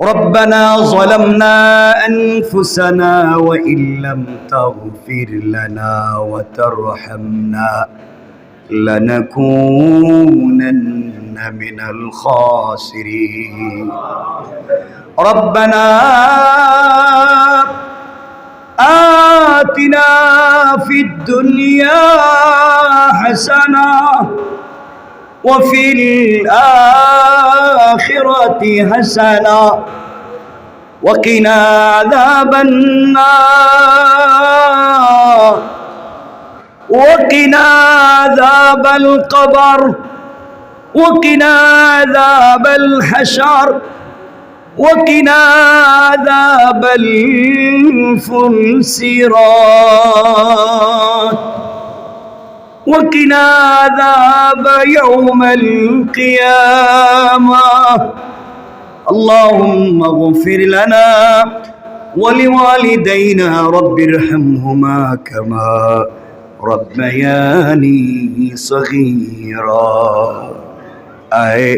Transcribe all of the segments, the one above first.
ربنا ظلمنا أنفسنا وإن لم تغفر لنا وترحمنا لنكونن من الخاسرين. ربنا آتنا في الدنيا حسنة وفي الآخرة حسنة وقنا عذاب النار. وقنا عذاب القبر. وقنا عذاب الحشر. وقنا عذاب الفلسرات وقنا عذاب يوم القيامة. اللهم اغفر لنا ولوالدينا رب ارحمهما كما ربياني صغيرا. اي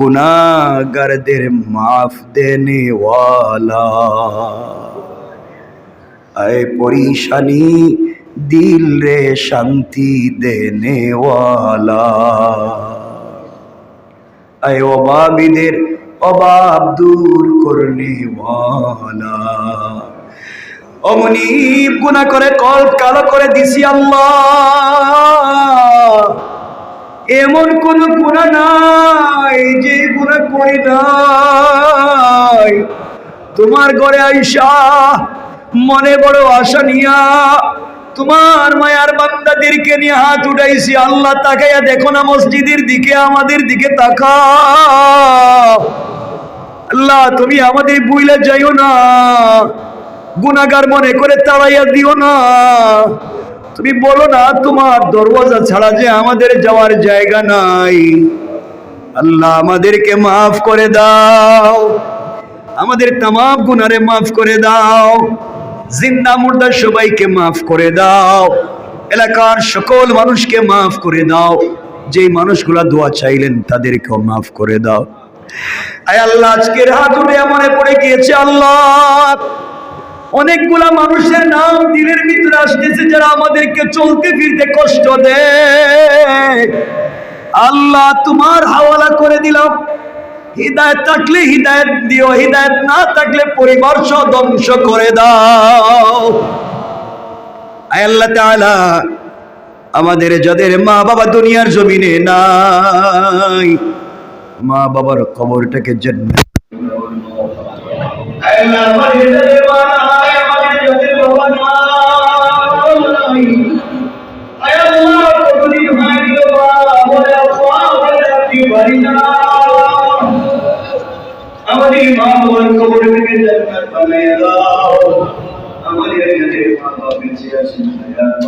گناہ گردر معاف دینے والا۔ اے پریشانی দিল রে শান্তি দেনে ওয়ালা আয় অভাবীদের অভাব দূর করনে ওয়ালা অমনি গুনাহ করে কল কালো করে দিছি আল্লাহ। এমন কোন গুণা নাই যে গুণা করি নাই। তোমার ঘরে আইসা মনে বড় আশা নিয়া তোমার মায়ার বান্দাদেরকে নিয়ে হাত উঠাইছি। আল্লাহ তাকাইয়া দেখো না মসজিদের দিকে, আমাদের দিকে তাকা আল্লাহ, তুমি আমাদের বুইলে যাইও না। গুনাগার মনে করে তাড়াইয়া দিও না। তুমি বলো না, তোমার দরওয়াজা ছাড়া যে আমাদের যাওয়ার জায়গা নাই। আল্লাহ, আমাদেরকে মাফ করে দাও। আমাদের তামাম গুনারে মাফ করে দাও। জিন্দা মুর্দা সবাইকে মাফ করে দাও। এলাকার সকল মানুষকে মাফ করে দাও। যেই মানুষগুলা দোয়া চাইলেন তাদেরকেও মাফ করে দাও। আল্লাহ, আজকের হাত উঠে মনে পড়ে গিয়েছে আল্লাহ। অনেকগুলা মানুষের নাম দিলের ভিতরে আসতেছে যারা আমাদেরকে চলতে ফিরতে কষ্ট দেয়। আল্লাহ, তোমার হাওয়ালা করে দিলাম। হৃদায়ত থাকলে হৃদায়ত দিও, হৃদায়ত না থাকলে পরিবার সহ ধ্বংস করে দাও। আল্লাহ তাআলা, আমাদের যাদের মা বাবা দুনিয়ার জমিনে নাই মা বাবার কবরটাকে জান্নাত। আল্লাহ, আমাদের আল্লাহ। আমাদের মা বাবার কবর থেকে জান্নাত বানায় দাও। আমাদের মা বাবা বেঁচে আছেন হায়াত